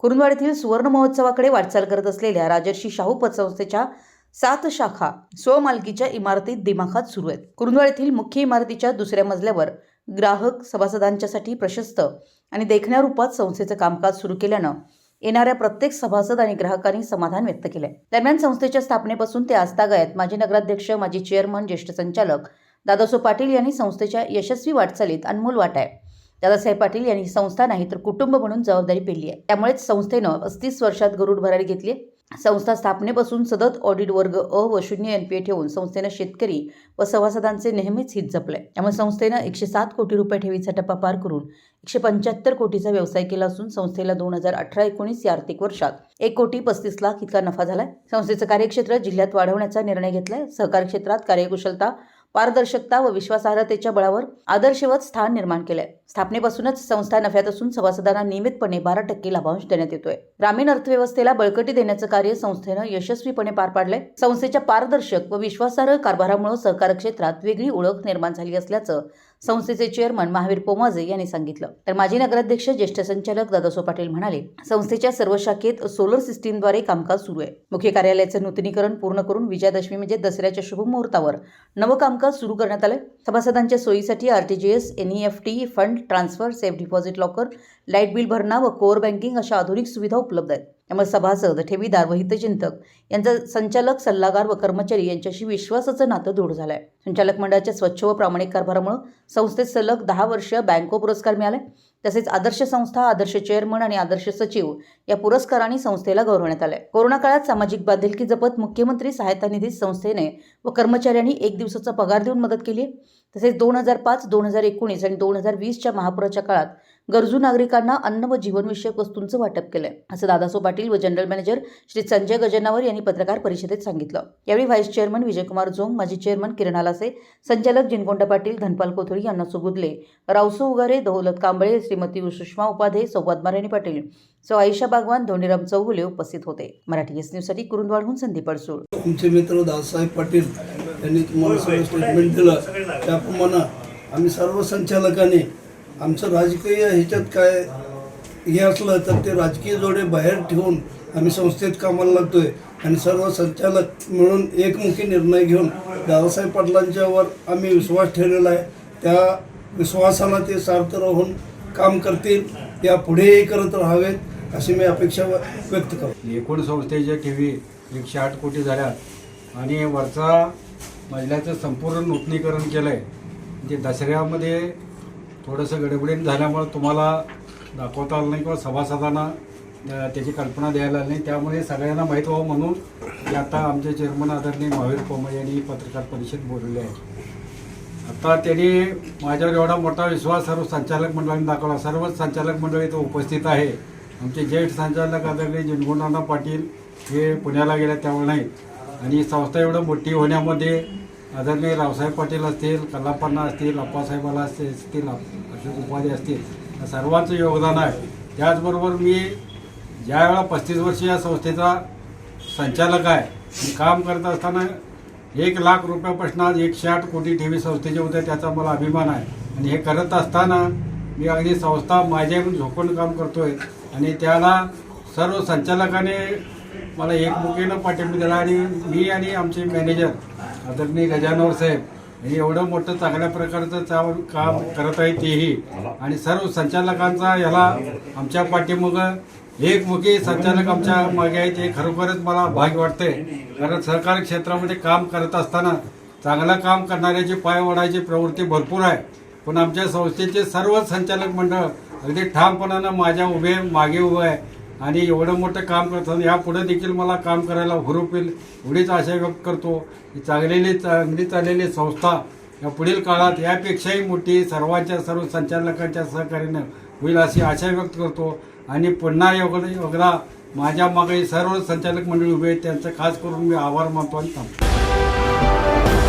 कुरुंदवाड सुवर्ण महोत्सवाकडे वाटचाल करत असलेल्या राजर्षी शाहू पतसंस्थेच्या सात शाखा स्वमालकीच्या इमारतीत दिमाखात सुरू आहेत. कुरुंदवाड येथील मुख्य इमारतीच्या दुसऱ्या मजल्यावर ग्राहक सभासदांच्यासाठी प्रशस्त आणि देखण्या रूपात संस्थेचं कामकाज सुरू केल्यानं येणाऱ्या प्रत्येक सभासद आणि ग्राहकांनी समाधान व्यक्त केलंय. दरम्यान संस्थेच्या स्थापनेपासून ते आजतागायत माजी नगराध्यक्ष माजी चेअरमन ज्येष्ठ संचालक दादासो पाटील यांनी संस्थेच्या यशस्वी वाटचालीत अनमोल वाट आहे. दादासाहेब पाटील यांनी संस्था नाही तर कुटुंब म्हणून जबाबदारी पेली आहे. त्यामुळेच संस्थेनं पस्तीस वर्षात गरुड भरारी घेतली आहे. संस्था स्थापनेपासून सतत ऑडिट वर्ग अ व शून्य एनपीए ठेवून संस्थेनं शेतकरी व सभासदांचे नेहमीच हित जपलंय. त्यामुळे संस्थेनं एकशे सात कोटी रुपये ठेवीचा टप्पा पार करून एकशे पंच्याहत्तर कोटीचा व्यवसाय केला असून संस्थेला दोन हजार अठरा एकोणीस या आर्थिक वर्षात एक कोटी पस्तीस लाख इतका नफा झालाय. संस्थेचं कार्यक्षेत्र जिल्ह्यात वाढवण्याचा निर्णय घेतलाय. सहकार क्षेत्रात कार्यकुशलता पारदर्शकता व विश्वासार्हतेच्या बळावर आदर्शवत स्थान निर्माण केलंय. स्थापनेपासूनच संस्था नफ्यात असून सभासदांना नियमितपणे बारा टक्के लाभांश देण्यात येतोय. ग्रामीण अर्थव्यवस्थेला बळकटी देण्याचं कार्य संस्थेनं यशस्वीपणे पार पाडलंय. संस्थेच्या पारदर्शक व विश्वासार्ह कारभारामुळे सहकार क्षेत्रात वेगळी ओळख निर्माण झाली असल्याचं संस्थेचे चेअरमन महावीर पोमाजे यांनी सांगितलं. तर माजी नगराध्यक्ष ज्येष्ठ संचालक दादासो पाटील म्हणाले संस्थेच्या सर्व शाखेत सोलर सिस्टीमद्वारे कामकाज सुरू आहे. मुख्य कार्यालयाचं नूतनीकरण पूर्ण करून विजयादशमी म्हणजे दसऱ्याच्या शुभ मुहूर्तावर नवं कामकाज सुरू करण्यात आलंय. सभासदांच्या सोयीसाठी RTGS NEFT fund transfer safe deposit locker light bill भरणा व कोअर बँकिंग अशा आधुनिक सुविधा उपलब्ध आहेत. त्यामुळे सभासद ठेवीदार व हितचिंतक यांचा संचालक सल्लागार व कर्मचारी यांच्याशी विश्वासाचं नातं दृढ झालं आहे संचालक मंडळाच्या स्वच्छ व प्रामाणिक कारभारामुळे संस्थेत सलग दहा वर्ष बँको पुरस्कार मिळाले. तसेच आदर्श संस्था आदर्श चेअरमन आणि आदर्श सचिव या पुरस्कारांनी संस्थेला गौरवण्यात आलंय. कोरोना काळात सामाजिक बांधिलकी जपत मुख्यमंत्री सहायता निधी संस्थेने व कर्मचाऱ्यांनी एक दिवसाचा पगार देऊन मदत केली तसेच दोन हजार पाच दोन हजार एकोणीस आणि दोन हजार वीसच्या महापुराच्या काळात गरजू नागरिकांना अन्न व जीवनविषयक वस्तूंचं वाटप केलंय असं दादासो पाटील व जनरल मॅनेजर श्री संजय गजनावर यांनी पत्रकार परिषदेत सांगितलं. यावेळी व्हाईस चेअरमन विजयकुमार जोंग माजी चेअरमन किरण आलासे संचालक जिनकोंडा पाटील धनपाल कोथळी यांना सुगुदले रावसो उगारे दौलत कांबळे श्रीमती सुषमा उपाधे संवाद माराणी पाटील सो आयशा बागवान धोंडीराम चौगुले उपस्थित होते. मराठी एस न्यूजसाठी कुरुंदवाडहून संदीप अडसूळ. तुमचे मित्र दादासाहेब पाटील यांनी तुम्हाला स्टेटमेंट दिलं. त्याप्रमाणे आम्ही सर्व संचालकांनी आमचं राजकीय ह्याच्यात काय हे असलं तर ते राजकीय जोडे बाहेर ठेवून आम्ही संस्थेत कामाला लागतोय. आणि सर्व संचालक मिळून एकमुखी निर्णय घेऊन दादासाहेब पाटलांच्यावर आम्ही विश्वास ठेवलेला आहे. त्या विश्वासाला ते सार्थ राहून काम करतील या पुढेही करत राहावेत अशी मी अपेक्षा व्यक्त करतो. एकूण संस्थेच्या ठेवी एकशे आठ कोटी झाल्या. आणि वरचा मजल्याचं संपूर्ण नूतनीकरण केलं आहे ते दसऱ्यामध्ये थोडंसं गडबडीत झाल्यामुळं तुम्हाला दाखवता आलं नाही किंवा सभासदांना त्याची कल्पना द्यायला आली नाही. त्यामुळे सगळ्यांना माहीत व्हावं म्हणून आता आमचे चेअरमन आदरणीय महावीर पोमळ यांनी पत्रकार परिषद बोलवली आहे. आता त्यांनी माझ्यावर एवढा मोठा विश्वास सर्व संचालक मंडळाने दाखवला. सर्वच संचालक मंडळ इथं उपस्थित आहे. आमचे ज्येष्ठ संचालक आदरणीय जिनगुणाना पाटील हे पुण्याला गेल्या त्यामुळे नाही. आणि संस्था एवढं मोठी होण्यामध्ये आदरणीय रावसाहेब पाटील असतील कल्लाप्पांना असतील अप्पासाहेबाला असतील असतील अशोक उपाधी असतील सर्वांचं योगदान आहे. त्याचबरोबर मी ज्या वेळा पस्तीस वर्ष या संस्थेचा संचालक आहे काम करत असताना एक लाख रुपयापासून आज एकशे आठ कोटी ठेवी संस्थेचे होते त्याचा मला अभिमान आहे. आणि हे करत असताना मी अगदी संस्था माझ्या झोपून काम करतो आहे आणि त्याला सर्व संचालकाने मला एकमुखीनं पाठिंबा दिला आणि मी आणि आमचे मॅनेजर आदरणीय गजानवर साहेब हे एवढं मोठं चांगल्या प्रकारचं चा- काम करत आहे तेही. आणि सर्व संचालकांचा याला आमच्या पाठीमागं एकमुखी संचालक आमच्या मागे आहेत. हे खरोखरच मला भाग्य वाटते कारण सहकारी क्षेत्रामध्ये काम करत असताना चांगलं काम करणाऱ्याची पाय ओढायची प्रवृत्ती भरपूर आहे. पण आमच्या संस्थेचे सर्व संचालक मंडळ अगदी ठामपणानं माझ्या उभे मागे उभे आहे. आणि एवढं मोठं काम करताना यापुढे देखील मला काम करायला हुरूप येईल एवढीच आशा व्यक्त करतो. की चांगलेली चांगली चाललेली संस्था या पुढील काळात यापेक्षाही मोठी सर्वांच्या सर्व संचालकांच्या सहकार्यानं होईल अशी आशा व्यक्त करतो. आणि पुन्हा एवढं एवढा माझ्या मागे सर्व संचालक मंडळी उभे आहेत त्यांचं खास करून मी आभार मानतो आणि थांबतो.